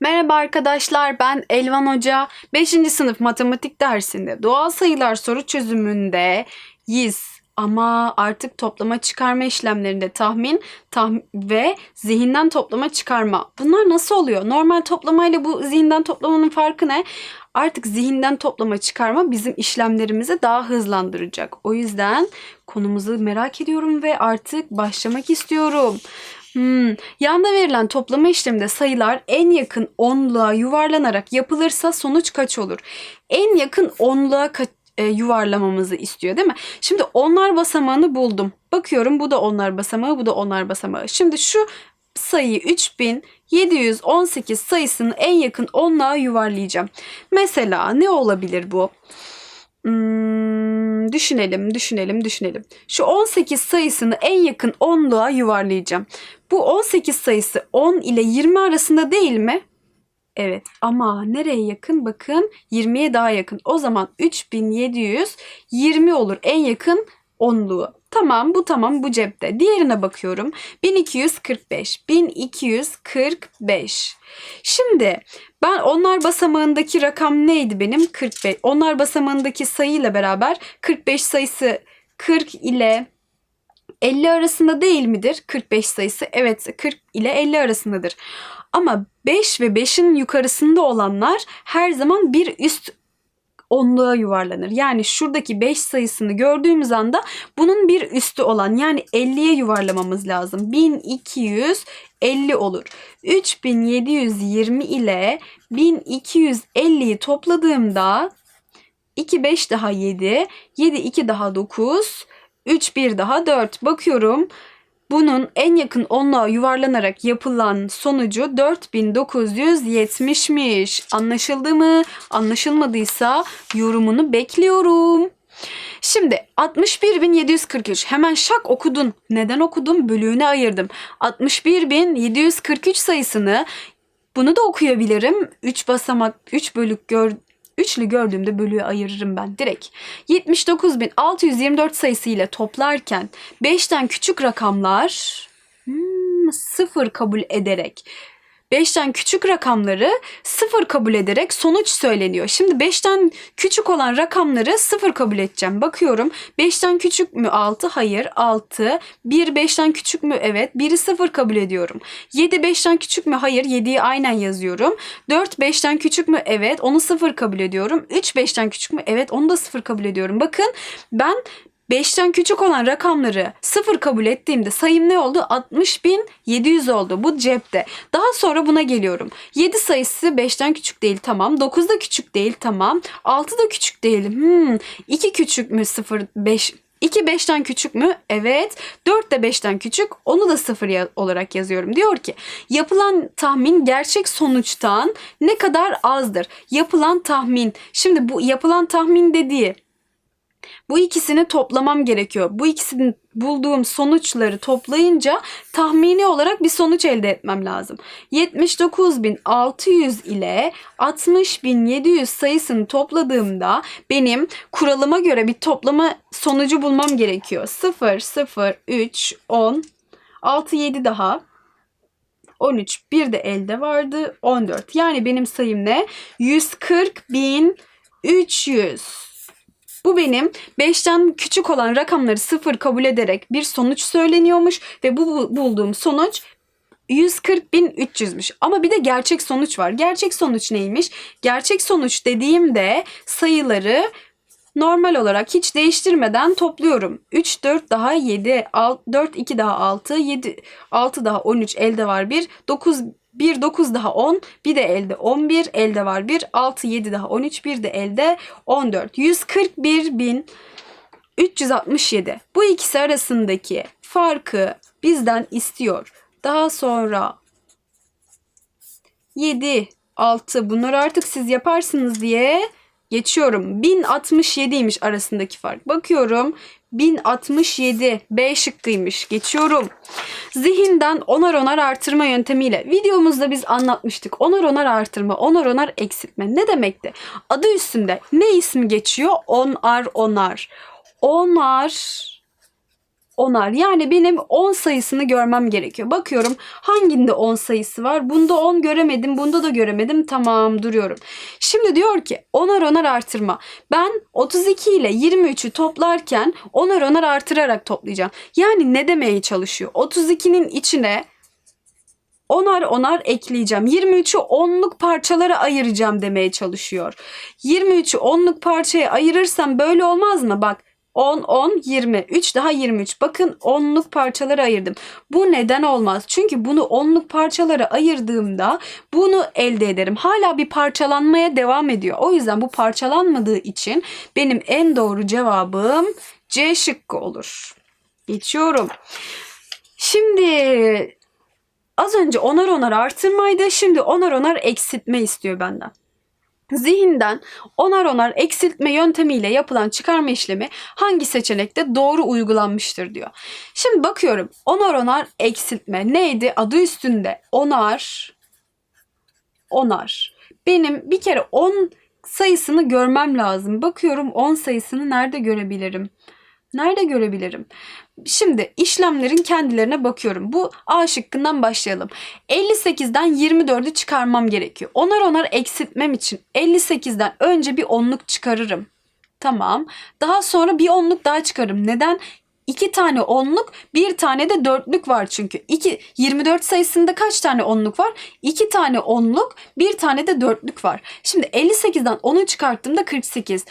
Merhaba arkadaşlar ben Elvan Hoca. 5. sınıf matematik dersinde doğal sayılar soru çözümünde yiz ama artık toplama çıkarma işlemlerinde tahmin tah- ve zihinden toplama çıkarma. Bunlar nasıl oluyor? Normal toplamayla bu zihinden toplamanın farkı ne? Artık zihinden toplama çıkarma bizim işlemlerimizi daha hızlandıracak. O yüzden konumuzu merak ediyorum ve artık başlamak istiyorum. Hmm, Yanda verilen toplama işleminde sayılar en yakın onluğa yuvarlanarak yapılırsa sonuç kaç olur? En yakın onluğa ka- e, yuvarlamamızı istiyor değil mi? Şimdi onlar basamağını buldum. Bakıyorum bu da onlar basamağı, bu da onlar basamağı. Şimdi şu sayıyı 3718 sayısını en yakın onluğa yuvarlayacağım. Mesela ne olabilir bu? Hmm, düşünelim, düşünelim, düşünelim. Şu 18 sayısını en yakın onluğa yuvarlayacağım. Bu 18 sayısı 10 ile 20 arasında değil mi? Evet ama nereye yakın? Bakın 20'ye daha yakın. O zaman 3720 olur en yakın onluğu. Tamam bu tamam bu cepte. Diğerine bakıyorum. 1245. 1245. Şimdi ben onlar basamağındaki rakam neydi benim? 45. Onlar basamağındaki sayıyla beraber 45 sayısı 40 ile 50 arasında değil midir? 45 sayısı. Evet 40 ile 50 arasındadır. Ama 5 ve 5'in yukarısında olanlar her zaman bir üst onluğa yuvarlanır. Yani şuradaki 5 sayısını gördüğümüz anda bunun bir üstü olan yani 50'ye yuvarlamamız lazım. 1250 olur. 3720 ile 1250'yi topladığımda 2 5 daha 7, 7 2 daha 9, 3 1 daha 4. Bakıyorum bunun en yakın onluğa yuvarlanarak yapılan sonucu 4970'miş. Anlaşıldı mı? Anlaşılmadıysa yorumunu bekliyorum. Şimdi 61.743 hemen şak okudun. Neden okudum? Bölüğüne ayırdım. 61.743 sayısını bunu da okuyabilirim. 3 basamak 3 bölük gör, Üçlü gördüğümde bölüğe ayırırım ben direkt. 79.624 sayısı ile toplarken 5'ten küçük rakamlar hmm, sıfır kabul ederek 5'ten küçük rakamları sıfır kabul ederek sonuç söyleniyor. Şimdi 5'ten küçük olan rakamları sıfır kabul edeceğim. Bakıyorum 5'ten küçük mü 6? Hayır 6. 1 5'ten küçük mü? Evet. 1'i sıfır kabul ediyorum. 7 5'ten küçük mü? Hayır. 7'yi aynen yazıyorum. 4 5'ten küçük mü? Evet. Onu sıfır kabul ediyorum. 3 5'ten küçük mü? Evet. Onu da sıfır kabul ediyorum. Bakın ben 5'ten küçük olan rakamları sıfır kabul ettiğimde sayım ne oldu? 60.700 oldu. Bu cepte. Daha sonra buna geliyorum. 7 sayısı 5'ten küçük değil tamam. 9 da küçük değil tamam. 6 da küçük değil. Hmm. 2 küçük mü 0 5 2 5'ten küçük mü? Evet. 4 de 5'ten küçük. Onu da 0 ya- olarak yazıyorum. Diyor ki yapılan tahmin gerçek sonuçtan ne kadar azdır? Yapılan tahmin. Şimdi bu yapılan tahmin dediği bu ikisini toplamam gerekiyor. Bu ikisini bulduğum sonuçları toplayınca tahmini olarak bir sonuç elde etmem lazım. 79.600 ile 60.700 sayısını topladığımda benim kuralıma göre bir toplama sonucu bulmam gerekiyor. 0, 0, 3, 10, 6, 7 daha. 13, bir de elde vardı. 14. Yani benim sayım ne? 140.300. Bu benim 5'ten küçük olan rakamları sıfır kabul ederek bir sonuç söyleniyormuş ve bu bu- bulduğum sonuç 140.300'müş. Ama bir de gerçek sonuç var. Gerçek sonuç neymiş? Gerçek sonuç dediğimde sayıları normal olarak hiç değiştirmeden topluyorum. 3 4 daha 7, 4 2 daha 6, 7 6 daha 13 elde var 1, 9 1 9 daha 10, bir de elde 11, elde var 1, 6 7 daha 13, bir de elde 14. 141.367. Bu ikisi arasındaki farkı bizden istiyor. Daha sonra 7, 6 bunları artık siz yaparsınız diye geçiyorum. 1067'ymiş arasındaki fark. Bakıyorum 1067 B şıkkıymış. Geçiyorum. Zihinden onar onar artırma yöntemiyle videomuzda biz anlatmıştık. Onar onar artırma, onar onar eksiltme ne demekti? Adı üstünde ne ismi geçiyor? Onar onar. Onar onar. Yani benim 10 sayısını görmem gerekiyor. Bakıyorum hanginde 10 sayısı var? Bunda 10 göremedim, bunda da göremedim. Tamam duruyorum. Şimdi diyor ki onar onar artırma. Ben 32 ile 23'ü toplarken onar onar artırarak toplayacağım. Yani ne demeye çalışıyor? 32'nin içine onar onar ekleyeceğim. 23'ü onluk parçalara ayıracağım demeye çalışıyor. 23'ü onluk parçaya ayırırsam böyle olmaz mı? Bak 10, 10, 20. 3 daha 23. Bakın onluk parçalara ayırdım. Bu neden olmaz? Çünkü bunu onluk parçalara ayırdığımda bunu elde ederim. Hala bir parçalanmaya devam ediyor. O yüzden bu parçalanmadığı için benim en doğru cevabım C şıkkı olur. Geçiyorum. Şimdi Az önce onar onar artırmaydı. Şimdi onar onar eksiltme istiyor benden. Zihinden onar onar eksiltme yöntemiyle yapılan çıkarma işlemi hangi seçenekte doğru uygulanmıştır diyor. Şimdi bakıyorum onar onar eksiltme neydi? Adı üstünde onar onar. Benim bir kere 10 sayısını görmem lazım. Bakıyorum 10 sayısını nerede görebilirim? Nerede görebilirim? Şimdi işlemlerin kendilerine bakıyorum. Bu A şıkkından başlayalım. 58'den 24'ü çıkarmam gerekiyor. Onar onar eksiltmem için 58'den önce bir onluk çıkarırım. Tamam. Daha sonra bir onluk daha çıkarım. Neden? İki tane onluk, bir tane de dörtlük var çünkü. İki, 24 sayısında kaç tane onluk var? İki tane onluk, bir tane de dörtlük var. Şimdi 58'den 10'u çıkarttığımda 48.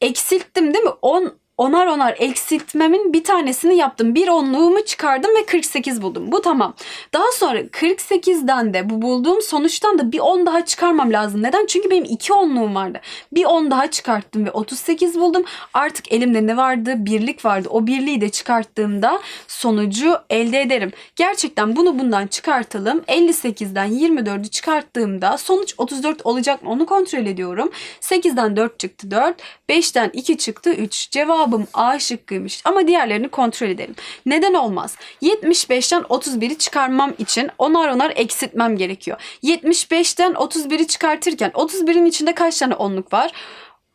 Eksilttim değil mi? 10 onar onar eksiltmemin bir tanesini yaptım. Bir onluğumu çıkardım ve 48 buldum. Bu tamam. Daha sonra 48'den de bu bulduğum sonuçtan da bir 10 daha çıkarmam lazım. Neden? Çünkü benim 2 onluğum vardı. Bir 10 daha çıkarttım ve 38 buldum. Artık elimde ne vardı? Birlik vardı. O birliği de çıkarttığımda sonucu elde ederim. Gerçekten bunu bundan çıkartalım. 58'den 24'ü çıkarttığımda sonuç 34 olacak mı? Onu kontrol ediyorum. 8'den 4 çıktı 4. 5'ten 2 çıktı 3. Cevabım A şıkkıymış. Ama diğerlerini kontrol edelim. Neden olmaz? 75'ten 31'i çıkarmam için onar onar eksiltmem gerekiyor. 75'ten 31'i çıkartırken 31'in içinde kaç tane onluk var?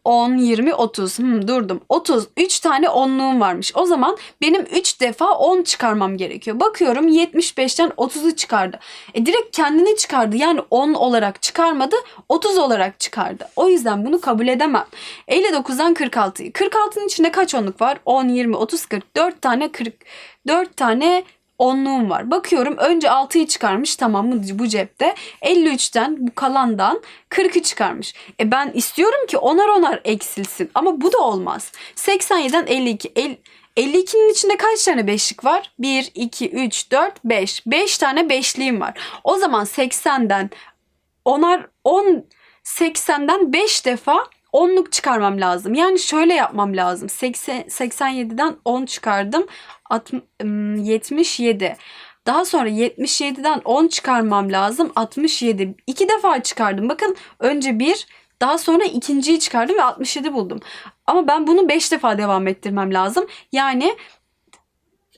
10, 20, 30. Hmm, durdum. 30. 3 tane onluğum varmış. O zaman benim 3 defa 10 çıkarmam gerekiyor. Bakıyorum 75'ten 30'u çıkardı. E direkt kendini çıkardı. Yani 10 olarak çıkarmadı. 30 olarak çıkardı. O yüzden bunu kabul edemem. 59'dan 46'yı. 46'nın içinde kaç onluk var? 10, 20, 30, 40. 4 tane 40. 4 tane onluğum var. Bakıyorum önce 6'yı çıkarmış tamam mı bu cepte. 53'ten bu kalandan 40'ı çıkarmış. E ben istiyorum ki onar onar eksilsin ama bu da olmaz. 87'den 52. El, 52'nin içinde kaç tane beşlik var? 1, 2, 3, 4, 5. 5 tane beşliğim var. O zaman 80'den onar 10 80'den 5 defa onluk çıkarmam lazım. Yani şöyle yapmam lazım. 80, 87'den 10 çıkardım. 60, 77. Daha sonra 77'den 10 çıkarmam lazım. 67. İki defa çıkardım. Bakın önce bir daha sonra ikinciyi çıkardım ve 67 buldum. Ama ben bunu 5 defa devam ettirmem lazım. Yani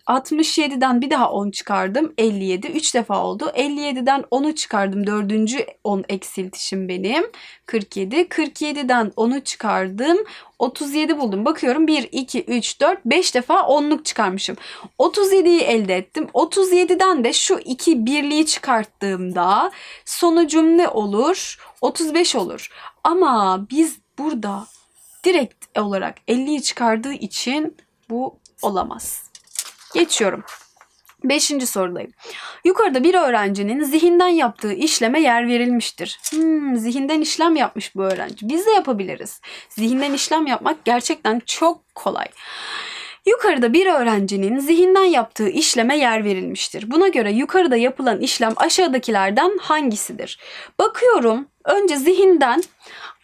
67'den bir daha 10 çıkardım. 57. 3 defa oldu. 57'den 10'u çıkardım. Dördüncü 10 eksiltişim benim. 47. 47'den 10'u çıkardım. 37 buldum. Bakıyorum 1, 2, 3, 4, 5 defa 10'luk çıkarmışım. 37'yi elde ettim. 37'den de şu iki birliği çıkarttığımda sonucum ne olur? 35 olur. Ama biz burada direkt olarak 50'yi çıkardığı için bu olamaz. Geçiyorum. Beşinci sorudayım. Yukarıda bir öğrencinin zihinden yaptığı işleme yer verilmiştir. Hmm, zihinden işlem yapmış bu öğrenci. Biz de yapabiliriz. Zihinden işlem yapmak gerçekten çok kolay. Yukarıda bir öğrencinin zihinden yaptığı işleme yer verilmiştir. Buna göre yukarıda yapılan işlem aşağıdakilerden hangisidir? Bakıyorum önce zihinden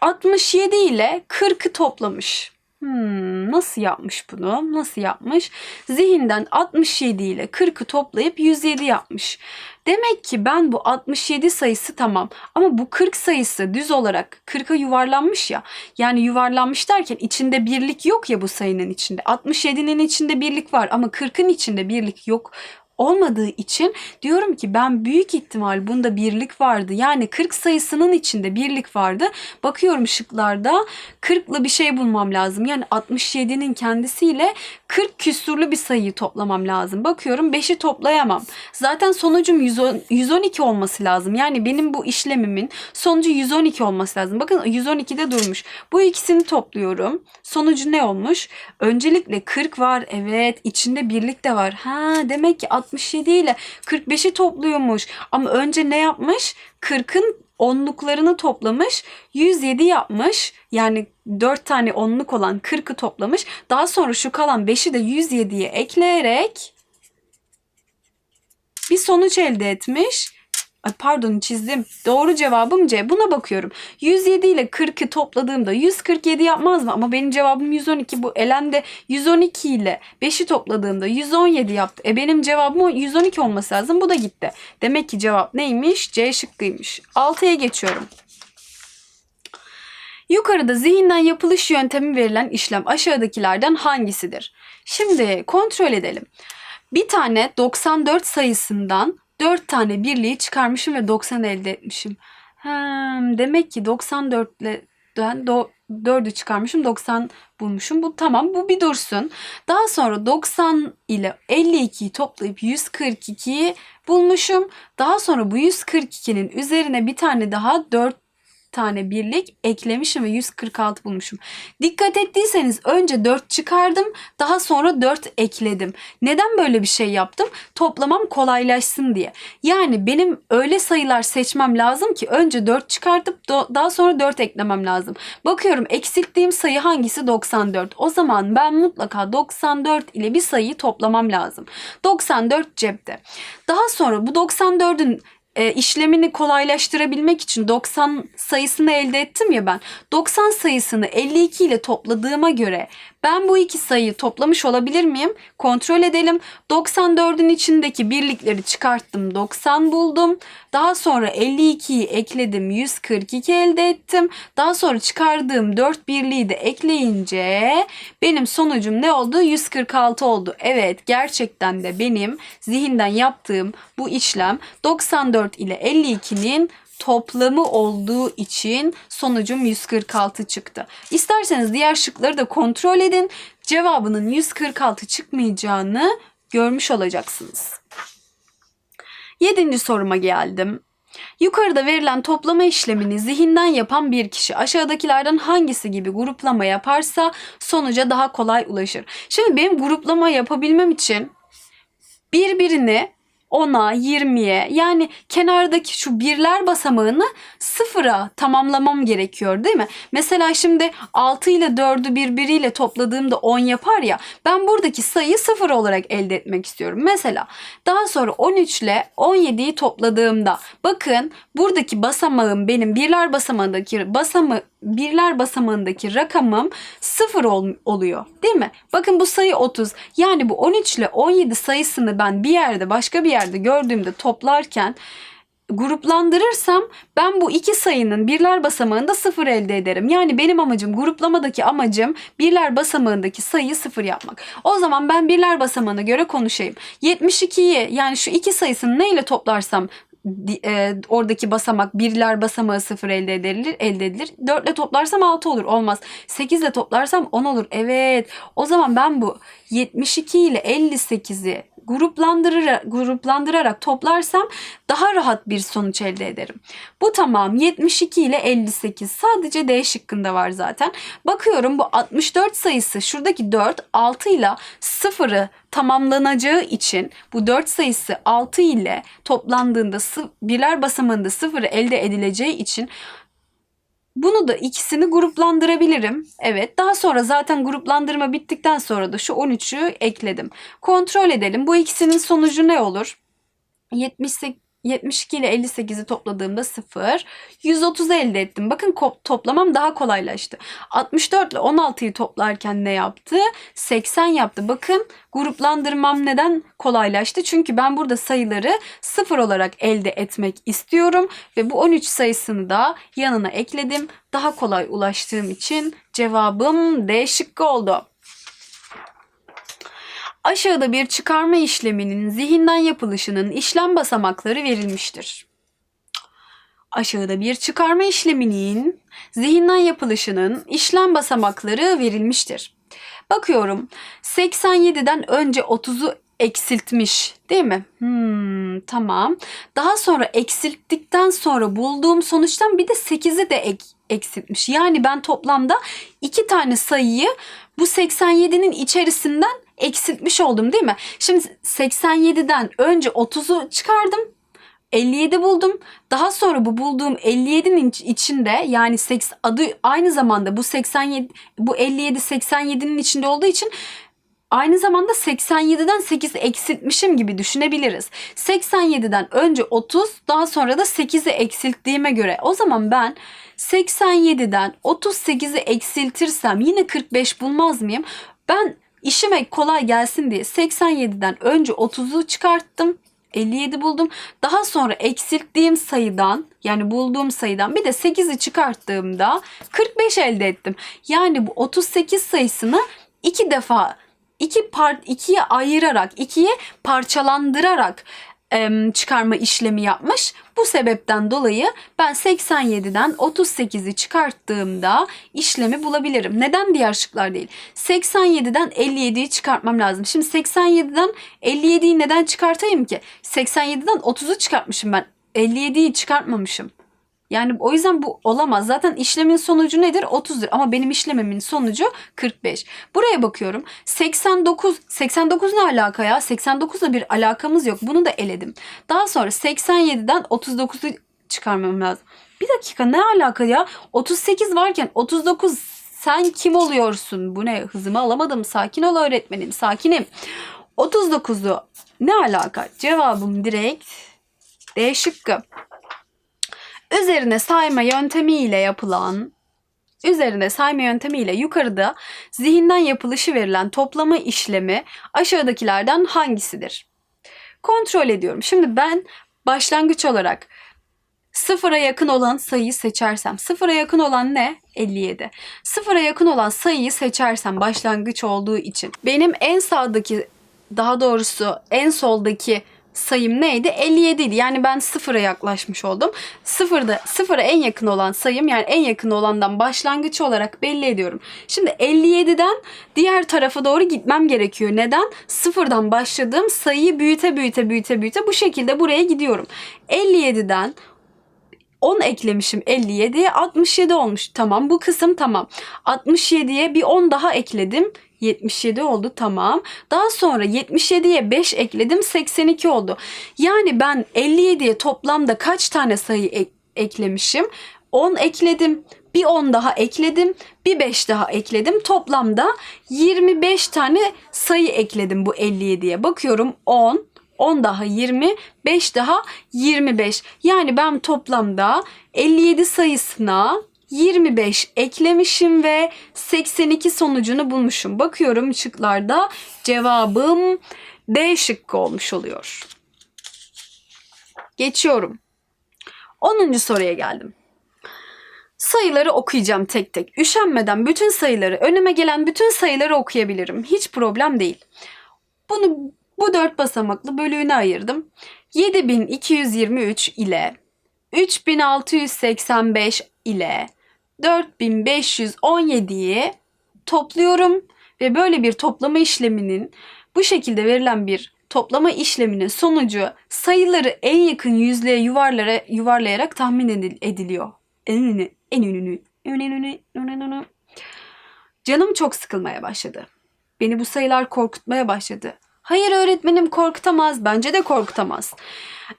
67 ile 40'ı toplamış. Hmm, nasıl yapmış bunu? Nasıl yapmış? Zihinden 67 ile 40'ı toplayıp 107 yapmış. Demek ki ben bu 67 sayısı tamam ama bu 40 sayısı düz olarak 40'a yuvarlanmış ya. Yani yuvarlanmış derken içinde birlik yok ya bu sayının içinde. 67'nin içinde birlik var ama 40'ın içinde birlik yok olmadığı için diyorum ki ben büyük ihtimal bunda birlik vardı. Yani 40 sayısının içinde birlik vardı. Bakıyorum şıklarda 40'lı bir şey bulmam lazım. Yani 67'nin kendisiyle 40 küsurlu bir sayıyı toplamam lazım. Bakıyorum 5'i toplayamam. Zaten sonucum 110 112 olması lazım. Yani benim bu işlemimin sonucu 112 olması lazım. Bakın 112'de durmuş. Bu ikisini topluyorum. Sonucu ne olmuş? Öncelikle 40 var. Evet içinde birlik de var. Ha demek ki 67 ile 45'i topluyormuş. Ama önce ne yapmış? 40'ın onluklarını toplamış. 107 yapmış. Yani 4 tane onluk olan 40'ı toplamış. Daha sonra şu kalan 5'i de 107'ye ekleyerek bir sonuç elde etmiş. Ay pardon çizdim. Doğru cevabım C. Buna bakıyorum. 107 ile 40'ı topladığımda 147 yapmaz mı? Ama benim cevabım 112. Bu elende 112 ile 5'i topladığımda 117 yaptı. E benim cevabım o 112 olması lazım. Bu da gitti. Demek ki cevap neymiş? C şıkkıymış. 6'ya geçiyorum. Yukarıda zihinden yapılış yöntemi verilen işlem aşağıdakilerden hangisidir? Şimdi kontrol edelim. Bir tane 94 sayısından 4 tane birliği çıkarmışım ve 90 elde etmişim. Hmm, demek ki 94'den do- 4'ü çıkarmışım 90 bulmuşum. Bu tamam bu bir dursun. Daha sonra 90 ile 52'yi toplayıp 142'yi bulmuşum. Daha sonra bu 142'nin üzerine bir tane daha 4 tane birlik eklemişim ve 146 bulmuşum. Dikkat ettiyseniz önce 4 çıkardım, daha sonra 4 ekledim. Neden böyle bir şey yaptım? Toplamam kolaylaşsın diye. Yani benim öyle sayılar seçmem lazım ki önce 4 çıkartıp daha sonra 4 eklemem lazım. Bakıyorum eksilttiğim sayı hangisi? 94. O zaman ben mutlaka 94 ile bir sayıyı toplamam lazım. 94 cepte. Daha sonra bu 94'ün e, işlemini kolaylaştırabilmek için 90 sayısını elde ettim ya ben. 90 sayısını 52 ile topladığıma göre ben bu iki sayıyı toplamış olabilir miyim? Kontrol edelim. 94'ün içindeki birlikleri çıkarttım. 90 buldum. Daha sonra 52'yi ekledim. 142 elde ettim. Daha sonra çıkardığım 4 birliği de ekleyince benim sonucum ne oldu? 146 oldu. Evet gerçekten de benim zihinden yaptığım bu işlem 94 ile 52'nin toplamı olduğu için sonucum 146 çıktı. İsterseniz diğer şıkları da kontrol edin. Cevabının 146 çıkmayacağını görmüş olacaksınız. Yedinci soruma geldim. Yukarıda verilen toplama işlemini zihinden yapan bir kişi aşağıdakilerden hangisi gibi gruplama yaparsa sonuca daha kolay ulaşır. Şimdi benim gruplama yapabilmem için birbirini 10'a, 20'ye yani kenardaki şu birler basamağını sıfıra tamamlamam gerekiyor değil mi? Mesela şimdi 6 ile 4'ü birbiriyle topladığımda 10 yapar ya ben buradaki sayıyı sıfır olarak elde etmek istiyorum. Mesela daha sonra 13 ile 17'yi topladığımda bakın buradaki basamağım benim birler basamağındaki basamı birler basamağındaki rakamım sıfır ol- oluyor değil mi? Bakın bu sayı 30. Yani bu 13 ile 17 sayısını ben bir yerde başka bir yerde gördüğümde toplarken gruplandırırsam ben bu iki sayının birler basamağında sıfır elde ederim. Yani benim amacım gruplamadaki amacım birler basamağındaki sayıyı sıfır yapmak. O zaman ben birler basamağına göre konuşayım. 72'yi yani şu iki sayısını neyle toplarsam di- e, oradaki basamak birler basamağı sıfır elde edilir, elde edilir. 4 ile toplarsam 6 olur. Olmaz. 8 ile toplarsam 10 olur. Evet. O zaman ben bu 72 ile 58'i gruplandırarak, gruplandırarak toplarsam daha rahat bir sonuç elde ederim. Bu tamam 72 ile 58 sadece D şıkkında var zaten. Bakıyorum bu 64 sayısı şuradaki 4 6 ile 0'ı tamamlanacağı için bu 4 sayısı 6 ile toplandığında birler basamağında 0'ı elde edileceği için bunu da ikisini gruplandırabilirim. Evet daha sonra zaten gruplandırma bittikten sonra da şu 13'ü ekledim. Kontrol edelim. Bu ikisinin sonucu ne olur? 78 72 ile 58'i topladığımda 0. 130 elde ettim. Bakın toplamam daha kolaylaştı. 64 ile 16'yı toplarken ne yaptı? 80 yaptı. Bakın gruplandırmam neden kolaylaştı? Çünkü ben burada sayıları 0 olarak elde etmek istiyorum. Ve bu 13 sayısını da yanına ekledim. Daha kolay ulaştığım için cevabım D şıkkı oldu. Aşağıda bir çıkarma işleminin zihinden yapılışının işlem basamakları verilmiştir. Aşağıda bir çıkarma işleminin zihinden yapılışının işlem basamakları verilmiştir. Bakıyorum 87'den önce 30'u eksiltmiş değil mi? Hmm, tamam. Daha sonra eksilttikten sonra bulduğum sonuçtan bir de 8'i de ek, eksiltmiş. Yani ben toplamda iki tane sayıyı bu 87'nin içerisinden eksiltmiş oldum değil mi? Şimdi 87'den önce 30'u çıkardım. 57 buldum. Daha sonra bu bulduğum 57'nin iç- içinde yani seks, adı aynı zamanda bu 87 bu 57 87'nin içinde olduğu için aynı zamanda 87'den 8 eksiltmişim gibi düşünebiliriz. 87'den önce 30 daha sonra da 8'i eksilttiğime göre o zaman ben 87'den 38'i eksiltirsem yine 45 bulmaz mıyım? Ben işime kolay gelsin diye 87'den önce 30'u çıkarttım. 57 buldum. Daha sonra eksilttiğim sayıdan yani bulduğum sayıdan bir de 8'i çıkarttığımda 45 elde ettim. Yani bu 38 sayısını iki defa iki part ikiye ayırarak, ikiye parçalandırarak çıkarma işlemi yapmış. Bu sebepten dolayı ben 87'den 38'i çıkarttığımda işlemi bulabilirim. Neden diğer şıklar değil? 87'den 57'yi çıkartmam lazım. Şimdi 87'den 57'yi neden çıkartayım ki? 87'den 30'u çıkartmışım ben. 57'yi çıkartmamışım. Yani o yüzden bu olamaz. Zaten işlemin sonucu nedir? 30'dur. Ama benim işlemimin sonucu 45. Buraya bakıyorum. 89. 89 ne alaka ya? 89'la bir alakamız yok. Bunu da eledim. Daha sonra 87'den 39'u çıkarmam lazım. Bir dakika ne alaka ya? 38 varken 39 sen kim oluyorsun? Bu ne? Hızımı alamadım. Sakin ol öğretmenim. Sakinim. 39'u ne alaka? Cevabım direkt D şıkkı üzerine sayma yöntemiyle yapılan üzerine sayma yöntemiyle yukarıda zihinden yapılışı verilen toplama işlemi aşağıdakilerden hangisidir? Kontrol ediyorum. Şimdi ben başlangıç olarak sıfıra yakın olan sayıyı seçersem, sıfıra yakın olan ne? 57. Sıfıra yakın olan sayıyı seçersem başlangıç olduğu için benim en sağdaki daha doğrusu en soldaki sayım neydi? 57 idi. Yani ben sıfıra yaklaşmış oldum. Sıfırda sıfıra en yakın olan sayım yani en yakın olandan başlangıç olarak belli ediyorum. Şimdi 57'den diğer tarafa doğru gitmem gerekiyor. Neden? Sıfırdan başladığım sayıyı büyüte büyüte büyüte büyüte bu şekilde buraya gidiyorum. 57'den 10 eklemişim 57'ye 67 olmuş. Tamam bu kısım tamam. 67'ye bir 10 daha ekledim. 77 oldu tamam. Daha sonra 77'ye 5 ekledim 82 oldu. Yani ben 57'ye toplamda kaç tane sayı ek- eklemişim? 10 ekledim. Bir 10 daha ekledim. Bir 5 daha ekledim. Toplamda 25 tane sayı ekledim bu 57'ye. Bakıyorum 10, 10 daha 20, 5 daha 25. Yani ben toplamda 57 sayısına 25 eklemişim ve 82 sonucunu bulmuşum. Bakıyorum şıklarda cevabım D şıkkı olmuş oluyor. Geçiyorum. 10. soruya geldim. Sayıları okuyacağım tek tek. Üşenmeden bütün sayıları, önüme gelen bütün sayıları okuyabilirim. Hiç problem değil. Bunu bu dört basamaklı bölüğüne ayırdım. 7223 ile 3685 ile 4517'yi topluyorum ve böyle bir toplama işleminin bu şekilde verilen bir toplama işleminin sonucu sayıları en yakın yüzlüğe yuvarlara, yuvarlayarak tahmin edil- ediliyor. En ünlü, en ünlü, en ünlü, en ünlü. Canım çok sıkılmaya başladı. Beni bu sayılar korkutmaya başladı. Hayır öğretmenim korkutamaz. Bence de korkutamaz.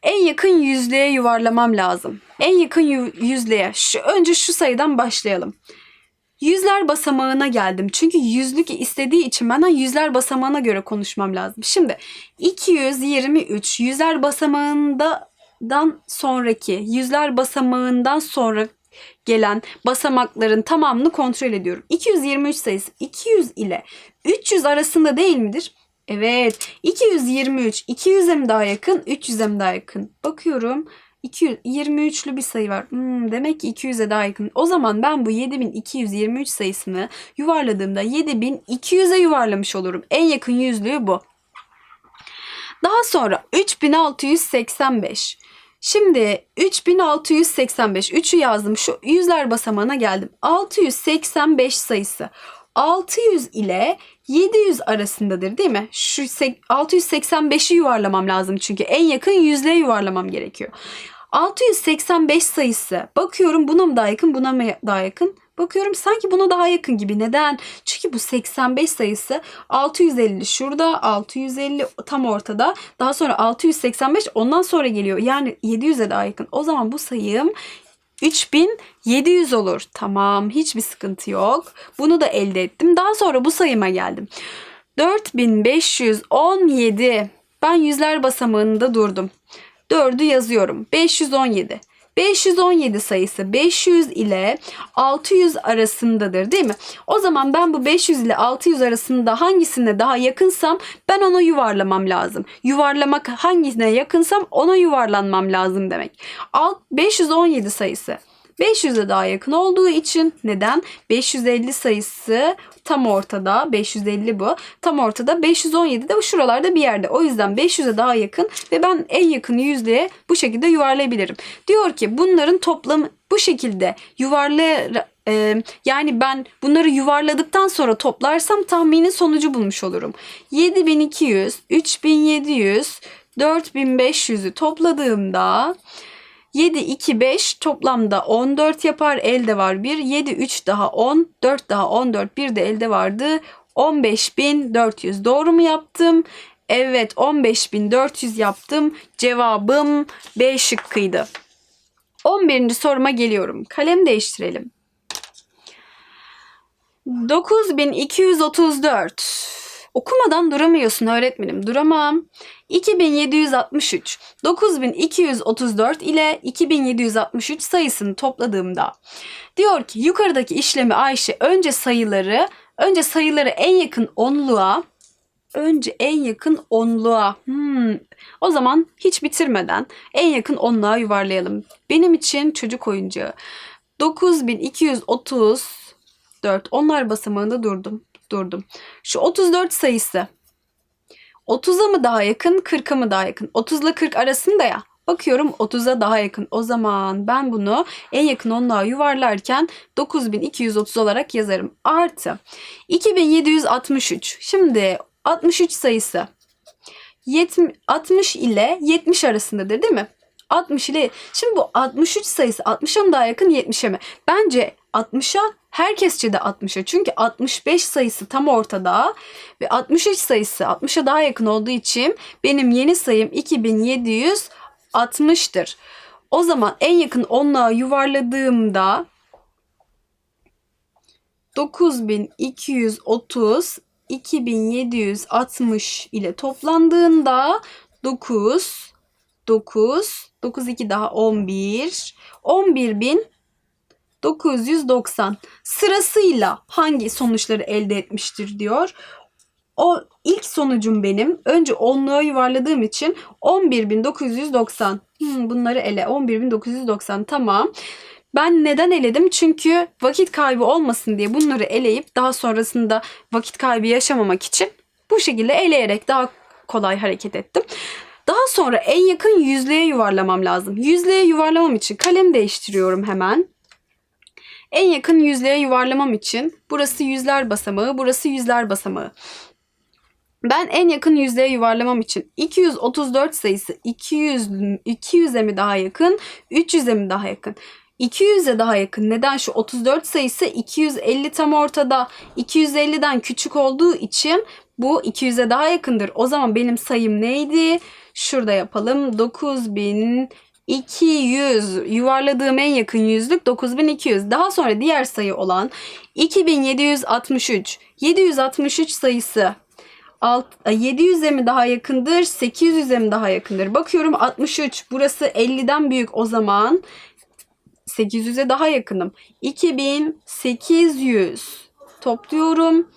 En yakın yüzlüğe yuvarlamam lazım. En yakın yüzlüğe. Şu, önce şu sayıdan başlayalım. Yüzler basamağına geldim. Çünkü yüzlük istediği için benden yüzler basamağına göre konuşmam lazım. Şimdi 223 yüzler basamağından sonraki yüzler basamağından sonra gelen basamakların tamamını kontrol ediyorum. 223 sayısı 200 ile 300 arasında değil midir? Evet. 223 200'e mi daha yakın? 300'e mi daha yakın? Bakıyorum. 223'lü bir sayı var. Hmm, demek ki 200'e daha yakın. O zaman ben bu 7223 sayısını yuvarladığımda 7200'e yuvarlamış olurum. En yakın yüzlüğü bu. Daha sonra 3685. Şimdi 3685. 3'ü yazdım. Şu yüzler basamağına geldim. 685 sayısı. 600 ile 700 arasındadır değil mi? Şu sek- 685'i yuvarlamam lazım çünkü en yakın yüzlüğe yuvarlamam gerekiyor. 685 sayısı bakıyorum buna mı daha yakın buna mı daha yakın? Bakıyorum sanki buna daha yakın gibi. Neden? Çünkü bu 85 sayısı 650 şurada 650 tam ortada. Daha sonra 685 ondan sonra geliyor. Yani 700'e daha yakın. O zaman bu sayım 3700 olur. Tamam hiçbir sıkıntı yok. Bunu da elde ettim. Daha sonra bu sayıma geldim. 4517. Ben yüzler basamağında durdum. 4'ü yazıyorum. 517. 517 sayısı 500 ile 600 arasındadır değil mi? O zaman ben bu 500 ile 600 arasında hangisine daha yakınsam ben ona yuvarlamam lazım. Yuvarlamak hangisine yakınsam ona yuvarlanmam lazım demek. Alt 517 sayısı 500'e daha yakın olduğu için neden? 550 sayısı tam ortada. 550 bu. Tam ortada. 517 de şuralarda bir yerde. O yüzden 500'e daha yakın ve ben en yakın yüzlüğe bu şekilde yuvarlayabilirim. Diyor ki bunların toplamı bu şekilde yuvarlay e, yani ben bunları yuvarladıktan sonra toplarsam tahminin sonucu bulmuş olurum. 7200, 3700, 4500'ü topladığımda 7, 2, 5 toplamda 14 yapar. Elde var 1. 7, 3 daha 10. 4 daha 14. 1 de elde vardı. 15.400. Doğru mu yaptım? Evet 15.400 yaptım. Cevabım B şıkkıydı. 11. soruma geliyorum. Kalem değiştirelim. 9234. Okumadan duramıyorsun öğretmenim. Duramam. 2763. 9234 ile 2763 sayısını topladığımda diyor ki yukarıdaki işlemi Ayşe önce sayıları önce sayıları en yakın onluğa önce en yakın onluğa. Hmm. O zaman hiç bitirmeden en yakın onluğa yuvarlayalım. Benim için çocuk oyuncağı. 9234 onlar basamağında durdum. Durdum. Şu 34 sayısı 30'a mı daha yakın, 40'a mı daha yakın? 30 ile 40 arasında ya. Bakıyorum 30'a daha yakın. O zaman ben bunu en yakın onluğa yuvarlarken 9230 olarak yazarım. Artı 2763. Şimdi 63 sayısı 70, 60 ile 70 arasındadır değil mi? 60 ile şimdi bu 63 sayısı 60'a mı daha yakın 70'e mi? Bence 60'a herkesçe de 60'a. Çünkü 65 sayısı tam ortada ve 63 sayısı 60'a daha yakın olduğu için benim yeni sayım 2760'tır. O zaman en yakın onluğa yuvarladığımda 9230 2760 ile toplandığında 9 9 9 2 daha 11 11990 sırasıyla hangi sonuçları elde etmiştir diyor. O ilk sonucum benim. Önce onluğa yuvarladığım için 11990. Hmm, bunları ele. 11990 tamam. Ben neden eledim? Çünkü vakit kaybı olmasın diye bunları eleyip daha sonrasında vakit kaybı yaşamamak için bu şekilde eleyerek daha kolay hareket ettim. Daha sonra en yakın yüzlüğe yuvarlamam lazım. Yüzlüğe yuvarlamam için kalem değiştiriyorum hemen. En yakın yüzlüğe yuvarlamam için burası yüzler basamağı, burası yüzler basamağı. Ben en yakın yüzlüğe yuvarlamam için 234 sayısı 200 200'e mi daha yakın, 300'e mi daha yakın? 200'e daha yakın. Neden? Şu 34 sayısı 250 tam ortada. 250'den küçük olduğu için bu 200'e daha yakındır. O zaman benim sayım neydi? Şurada yapalım. 9200. Yuvarladığım en yakın yüzlük 9200. Daha sonra diğer sayı olan 2763. 763 sayısı alt, 700'e mi daha yakındır? 800'e mi daha yakındır? Bakıyorum 63. Burası 50'den büyük o zaman 800'e daha yakınım. 2800 topluyorum.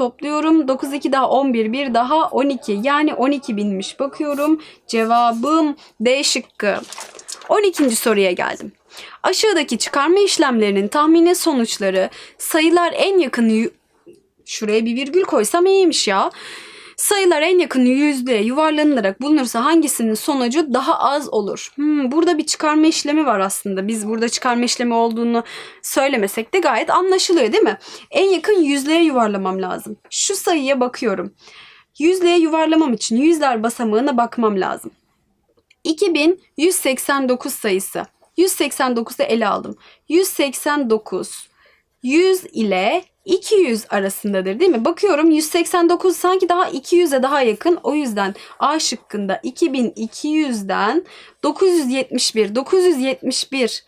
Topluyorum. 9 2 daha 11 bir daha 12 yani 12 binmiş. Bakıyorum cevabım D şıkkı. 12. soruya geldim. Aşağıdaki çıkarma işlemlerinin tahmini sonuçları sayılar en yakın şuraya bir virgül koysam iyiymiş ya. Sayılar en yakın yüzlüğe yuvarlanılarak bulunursa hangisinin sonucu daha az olur? Hmm, burada bir çıkarma işlemi var aslında. Biz burada çıkarma işlemi olduğunu söylemesek de gayet anlaşılıyor değil mi? En yakın yüzlüğe yuvarlamam lazım. Şu sayıya bakıyorum. Yüzlüğe yuvarlamam için yüzler basamağına bakmam lazım. 2189 sayısı. 189'u ele aldım. 189 100 ile 200 arasındadır değil mi? Bakıyorum 189 sanki daha 200'e daha yakın. O yüzden A şıkkında 2200'den 971 971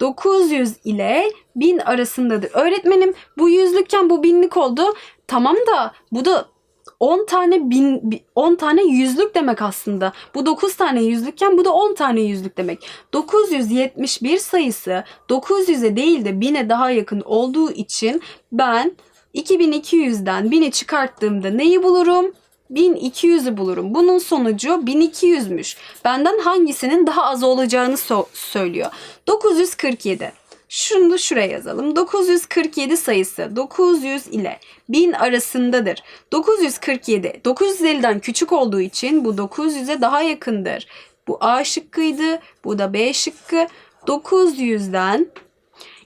900 ile 1000 arasındadır. Öğretmenim bu yüzlükken bu binlik oldu. Tamam da bu da 10 tane bin, bi- 10 tane yüzlük demek aslında. Bu 9 tane yüzlükken bu da 10 tane yüzlük demek. 971 sayısı 900'e değil de 1000'e daha yakın olduğu için ben 2200'den 1000'i çıkarttığımda neyi bulurum? 1200'ü bulurum. Bunun sonucu 1200'müş. Benden hangisinin daha az olacağını so- söylüyor. 947. Şunu da şuraya yazalım. 947 sayısı 900 ile 1000 arasındadır. 947 950'den küçük olduğu için bu 900'e daha yakındır. Bu A şıkkıydı. Bu da B şıkkı. 900'den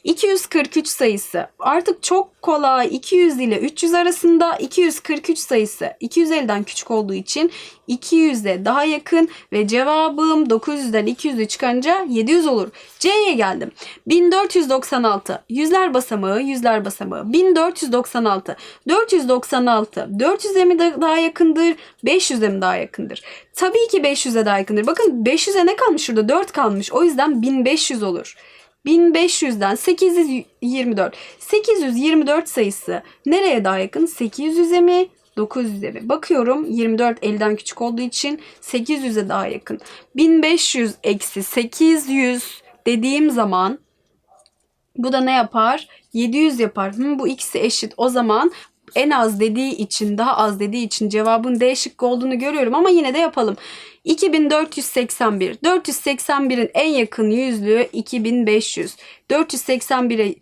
243 sayısı artık çok kolay 200 ile 300 arasında 243 sayısı 250'den küçük olduğu için 200'e daha yakın ve cevabım 900'den 200'ü çıkarınca 700 olur. C'ye geldim. 1496 yüzler basamağı yüzler basamağı 1496 496 400'e mi da- daha yakındır 500'e mi daha yakındır? Tabii ki 500'e daha yakındır. Bakın 500'e ne kalmış şurada 4 kalmış o yüzden 1500 olur. 1500'den 824. 824 sayısı nereye daha yakın? 800'e mi? 900'e mi? Bakıyorum 24 elden küçük olduğu için 800'e daha yakın. 1500 eksi 800 dediğim zaman bu da ne yapar? 700 yapar. Hı, bu ikisi eşit. O zaman en az dediği için, daha az dediği için cevabın D şıkkı olduğunu görüyorum ama yine de yapalım. 2481. 481'in en yakın yüzlüğü 2500. 481'e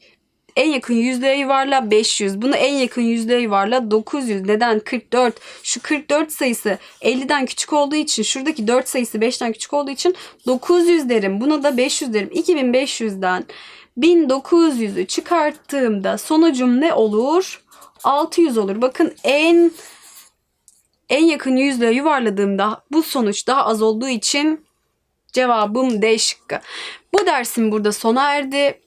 en yakın yüzlüğe yuvarla 500. Bunu en yakın yüzlüğe yuvarla 900. Neden? 44. Şu 44 sayısı 50'den küçük olduğu için şuradaki 4 sayısı 5'ten küçük olduğu için 900 derim. Buna da 500 derim. 2500'den 1900'ü çıkarttığımda sonucum ne olur? 600 olur. Bakın en en yakın yüzlüğe yuvarladığımda bu sonuç daha az olduğu için cevabım D şıkkı. Bu dersim burada sona erdi.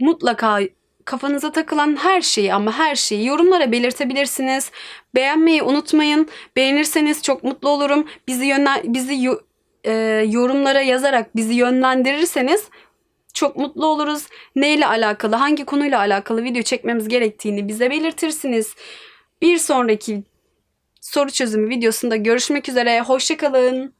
Mutlaka kafanıza takılan her şeyi ama her şeyi yorumlara belirtebilirsiniz. Beğenmeyi unutmayın. Beğenirseniz çok mutlu olurum. Bizi yönlen bizi e, yorumlara yazarak bizi yönlendirirseniz çok mutlu oluruz. Neyle alakalı, hangi konuyla alakalı video çekmemiz gerektiğini bize belirtirsiniz. Bir sonraki soru çözümü videosunda görüşmek üzere. Hoşçakalın.